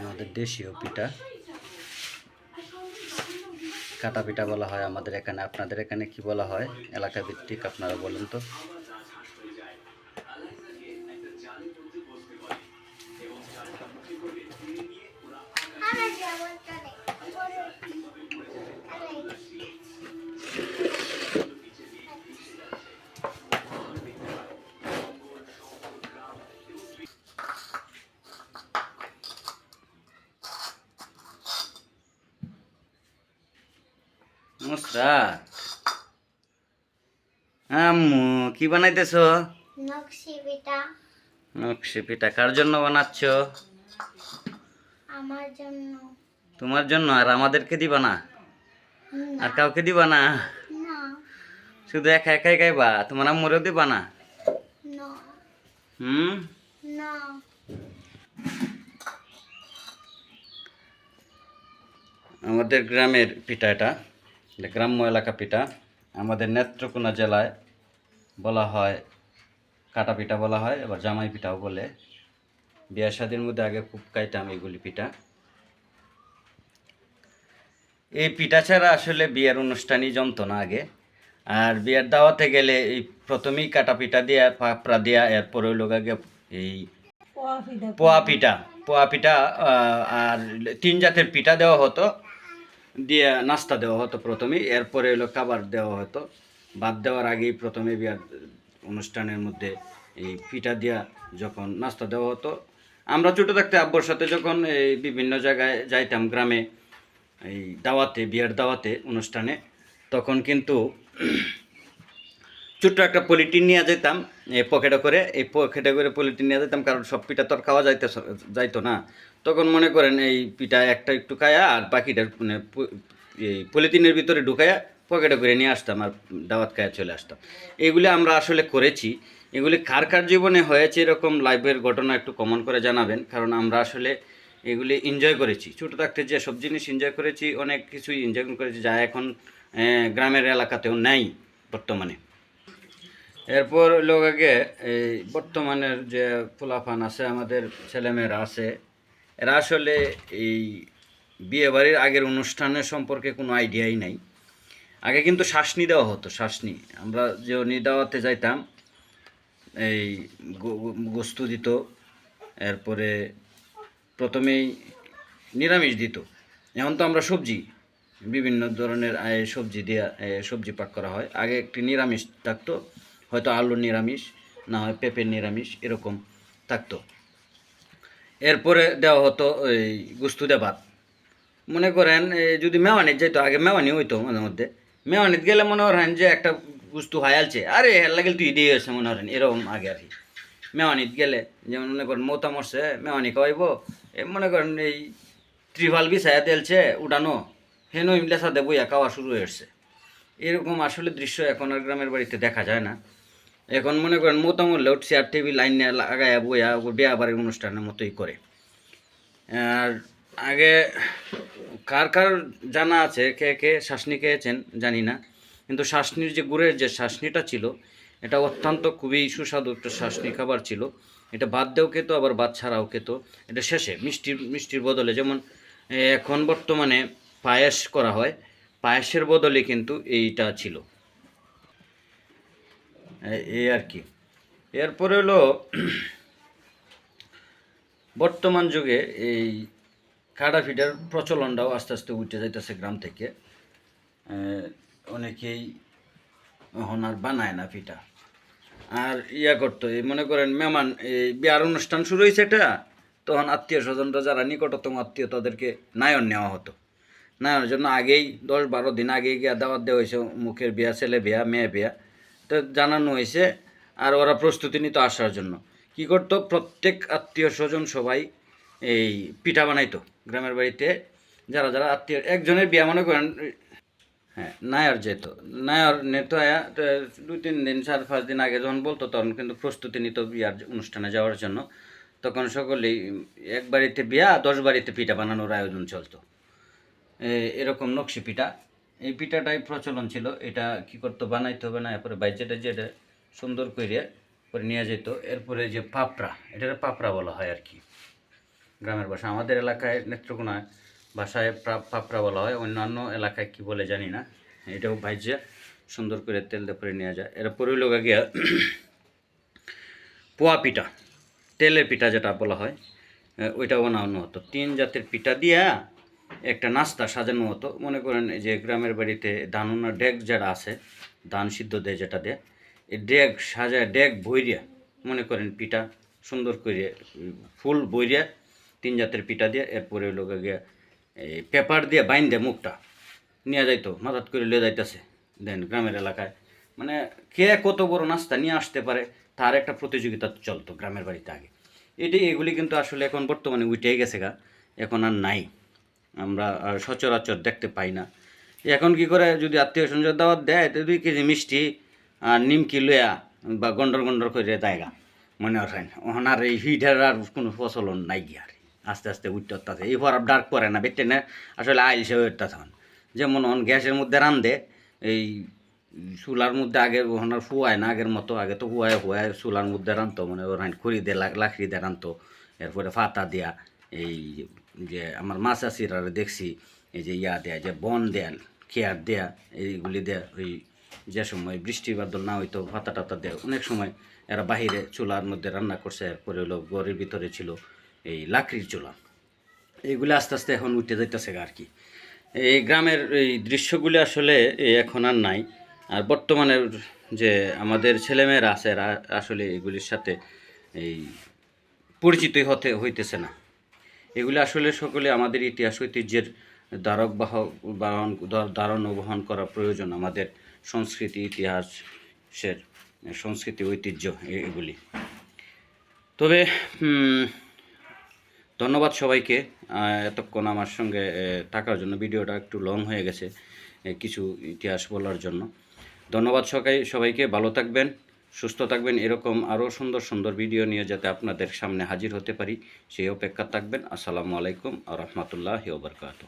আমাদের দেশীয় পিঠা। কাটা পিঠা বলা হয় আমাদের এখানে। আপনাদের এখানে কি বলা হয়? এলাকা ভিত্তিক আপনারা বলেন তো। মুসরাত আম্মু কি বানাইতেছ? নকশি পিঠা। নকশি পিঠা। কার জন্য বানাচ্ছ? আমার জন্য। তোমার জন্য? আর আমাদেরকে দিবা না? আর কাউকে দিবা না? শুধু একা একাই গাইবা তোমার আম্মুরেও দিবা না? হুম? আমাদের গ্রামের পিঠা এটা গ্রাম্য এলাকা পিঠা আমাদের নেত্রকোনা জেলায় বলা হয় কাটা পিঠা বলা হয় এবার জামাই পিঠাও বলে। বিয়া শাদির মধ্যে আগে খুব খাইতাম এইগুলি পিঠা। এই পিঠা ছাড়া আসলে বিয়ের অনুষ্ঠানই জমতো না আগে। আর বিয়ের দাওয়াতে গেলে এই প্রথমেই কাটা পিঠা দিয়া পাপড়া দিয়া এরপরে হইল আগে এই পোয়া পিঠা। পোয়া পিঠা। আর তিন জাতের পিঠা দেওয়া হতো। দিয়ে নাস্তা দেওয়া হতো প্রথমেই, এরপরে হলো খাবার দেওয়া হতো। ভাত দেওয়ার আগেই প্রথমে বিয়ার অনুষ্ঠানের মধ্যে এই পিঠা দিয়া যখন নাস্তা দেওয়া হতো, আমরা ছোটো থাকতে আব্বর সাথে যখন এই বিভিন্ন জায়গায় যাইতাম গ্রামে, এই দাওয়াতে, বিয়ার দাওয়াতে অনুষ্ঠানে, তখন কিন্তু ছোট্ট একটা পলিটিন নিয়ে যেতাম এই পকেটে করে, এই পকেটে করে পলিটিন নিয়ে যেতাম, কারণ সব পিঠা তো আর খাওয়া যাইতে যাইতো না। তখন মনে করেন এই পিঠা একটা একটু খায়া আর বাকিটা মানে এই পলিথিনের ভিতরে ঢুকায়া পকেটে করে নিয়ে আসতাম আর দাওয়াত খায়া চলে আসতাম। এগুলি আমরা আসলে করেছি। এগুলি কার কার জীবনে হয়েছে এরকম লাইফের ঘটনা একটু কমন করে জানাবেন, কারণ আমরা আসলে এগুলি এনজয় করেছি। ছোটো থাকতে যে সব জিনিস এনজয় করেছি, অনেক কিছুই এনজয় করেছি যা এখন গ্রামের এলাকাতেও নেই বর্তমানে। এরপর লোক আগে এই বর্তমানের যে ফুলাফান আছে, আমাদের ছেলেমেয়েরা আছে এরা আসলে এই বিয়ে বাড়ির আগের অনুষ্ঠানের সম্পর্কে কোনো আইডিয়াই নাই। আগে কিন্তু শাসনি দেওয়া হতো, শাসনি। আমরা যে নিদাওয়াতে যাইতাম, এই গোস্ত দিত, এরপরে প্রথমেই নিরামিষ দিত। এখন তো আমরা সবজি, বিভিন্ন ধরনের সবজি দিয়ে সবজি পাক করা হয়। আগে একটি নিরামিষ থাকতো, হয়তো আলুর নিরামিষ, না হয় পেঁপের নিরামিষ, এরকম থাকতো। এরপরে দেওয়া হতো ওই গুস্তুদে ভাত। মনে করেন যদি মেওয়ানিত যাইতো আগে মেওয়ানি হইতো মাঝে মধ্যে। মেওয়ানিত গেলে মনে করেন যে একটা গুস্তু হায়ালছে আরে, হের লাগিল তুই দিয়ে আছে মনে করেন, এরকম আগে আর কি। মেওয়ানিত গেলে, যেমন মনে করেন, মৌতা মরছে, মেওয়ানি খাওয়াইব। এ, মনে করেন এই ত্রিভাল বিছায়া তেলছে উঠানো। হেন লেসা দে বইয়া খাওয়া শুরু হয়েছে। এরকম আসলে দৃশ্য এখন আর গ্রামের বাড়িতে দেখা যায় না। এখন মনে করেন মতো মরলেও চেয়ার, টেবিল, লাইন নিয়ে লাগাইয়া বইয়া বিয়া বাড়ির অনুষ্ঠানের মতোই করে। আর আগে কার কার জানা আছে, কে কে শাসনি খেয়েছেন জানি না, কিন্তু শাসনির যে গুড়ের যে শাসনিটা ছিল, এটা অত্যন্ত খুবই সুস্বাদু একটা শাসনি খাবার ছিল। এটা বাদ দেও খেত, আবার বাদ ছাড়াও খেত। এটা শেষে মিষ্টির মিষ্টির বদলে যেমন এখন বর্তমানে পায়েস করা হয়, পায়েসের বদলে কিন্তু এইটা ছিল। এই আর কি। এরপরে হলো, বর্তমান যুগে এই কাটা ফিটার প্রচলনটাও আস্তে আস্তে উঠে যাইতেছে গ্রাম থেকে। অনেকেই এখন আর বানায় না ফিটা। আর ইয়া করতো, এই মনে করেন মেহমান, এই বিয়ার অনুষ্ঠান শুরু হয়েছে এটা, তখন আত্মীয় স্বজনরা যারা নিকটতম আত্মীয়, তাদেরকে নায়ন নেওয়া হতো। নায়নের জন্য আগেই, দশ বারো দিন আগেই গিয়ে দাওয়াত দেওয়া হয়েছে মুখের বিয়া, ছেলে বিয়া, মেয়ে বিয়া। জানানো হয়েছে, আর ওরা প্রস্তুতি নিত আসার জন্য। কি করতো? প্রত্যেক আত্মীয় স্বজন সবাই এই পিঠা বানাইতো গ্রামের বাড়িতে। যারা যারা আত্মীয়, একজনের বিয়া মনে করেন হ্যাঁ নায়র যেত। নায়র নেতো আয়া দুই, তিন দিন, চার, পাঁচ দিন আগে যখন বলতো, তখন কিন্তু প্রস্তুতি নিত বিয়ার অনুষ্ঠানে যাওয়ার জন্য। তখন সকলেই এক বাড়িতে বিয়া, দশ বাড়িতে পিঠা বানানোর আয়োজন চলতো। এরকম নকশি পিঠা। এই পিঠাটাই প্রচলন ছিল। এটা কি করতো, বানাইতে হবে না, এরপরে বাইজেটা যেটা সুন্দর করে পরে নিয়ে যেত এরপরে যে পাপড়া এটা পাপড়া বলা হয় আর কি গ্রামের ভাষা, আমাদের এলাকায় নেত্রকোনায় ভাষায় পাপড়া বলা হয়। অন্যান্য এলাকায় কি বলে জানি না। এটাও ভাইজে সুন্দর করে তেল দিয়ে নেওয়া যায়। এরপরে লোক গিয়া পোয়া পিঠা, তেলের পিঠা যেটা বলা হয় ওইটা বানানো হতো। তিন জাতের পিঠা দিয়া একটা নাস্তা সাজানো হতো মনে করেন যে গ্রামের বাড়িতে ধানুনা ডেক যারা আছে ধান সিদ্ধ দেয় যেটা দেয়, এই ডেক সাজায় ডেক বইরিয়া, মনে করেন পিঠা সুন্দর করে ফুল বইরিয়া, তিন জাতের পিঠা দিয়ে, এরপরে লোকে গিয়া এই পেপার দিয়ে বাইন দেয় মুখটা, নিয়ে যাইতো, মাথাত করে লিয়ে যাইতেছে, দেন গ্রামের এলাকায়। মানে কে কত বড় নাস্তা নিয়ে আসতে পারে, তার একটা প্রতিযোগিতা চলতো গ্রামের বাড়িতে আগে। এটি, এগুলি কিন্তু আসলে এখন বর্তমানে উঠেই গেছে গা, এখন আর নাই। আমরা সচরাচর দেখতে পাই না। এখন কি করে যদি আত্মীয় স্বজন দাওয়াত দেয়, তো দুই কেজি মিষ্টি আর নিমকি লইয়া বা গন্ডর গন্ডর করে দেয়গা মনে হয় ওখান আর এই হিটার আর কোনো প্রচলন নাই গিয়া আর আস্তে আস্তে উঠতে উঠতে এই ভর ডার্ক পরে না, বেটে না, আসলে আইল সে তখন যেমন অন গ্যাসের মধ্যে রান্ধে এই চুলার মধ্যে আগে ওখানে ফুয়ায় না, আগের মতো, আগে তো হুয়ায় হুয়ায় চুলার মধ্যে রানতো মানে ওরা খড়ি দিয়ে লাকড়ি দিয়ে রানতো এরপরে ফাতা দেয়া এই যে আমার মাছ আসির দেখছি, এই যে ইয়া দেয়া, যে বন দেয়া, খেয়ার দেয়া, এইগুলি দেয়া, ওই যে সময় বৃষ্টি বাদল না হইতো ফাতা টাতা দেয়া, অনেক সময় এরা বাহিরে চুলার মধ্যে রান্না করছে, এরপরে হলো ঘরের ভিতরে ছিল এই লাকড়ির চুলা। এইগুলো আস্তে আস্তে এখন উঠে যাইতেছে আর কি। এই গ্রামের এই দৃশ্যগুলি আসলে এখন আর নাই। আর বর্তমানে যে আমাদের ছেলেমেয়েরা আছে আসলে এগুলির সাথে এই পরিচিতই হতে হইতেছে না। এগুলি আসলে সকলে আমাদের ইতিহাস ঐতিহ্যের দ্বারক বাহ, বাহন ধারণ বহন করা প্রয়োজন আমাদের সংস্কৃতি, ইতিহাসের সংস্কৃতি, ঐতিহ্য এগুলি। তবে ধন্যবাদ সবাইকে এতক্ষণ আমার সঙ্গে থাকার জন্য। ভিডিওটা একটু লং হয়ে গেছে কিছু ইতিহাস বলার জন্য। ধন্যবাদ সবাই সবাইকে, ভালো থাকবেন। সুস্থ থাকবেন, এরকম আরও সুন্দর সুন্দর ভিডিও নিয়ে যাতে আপনাদের সামনে হাজির হতে পারি। সেই অপেক্ষা থাকবেন। আসসালামু আলাইকুম আ রহমতুল্লাহ ওবরকাত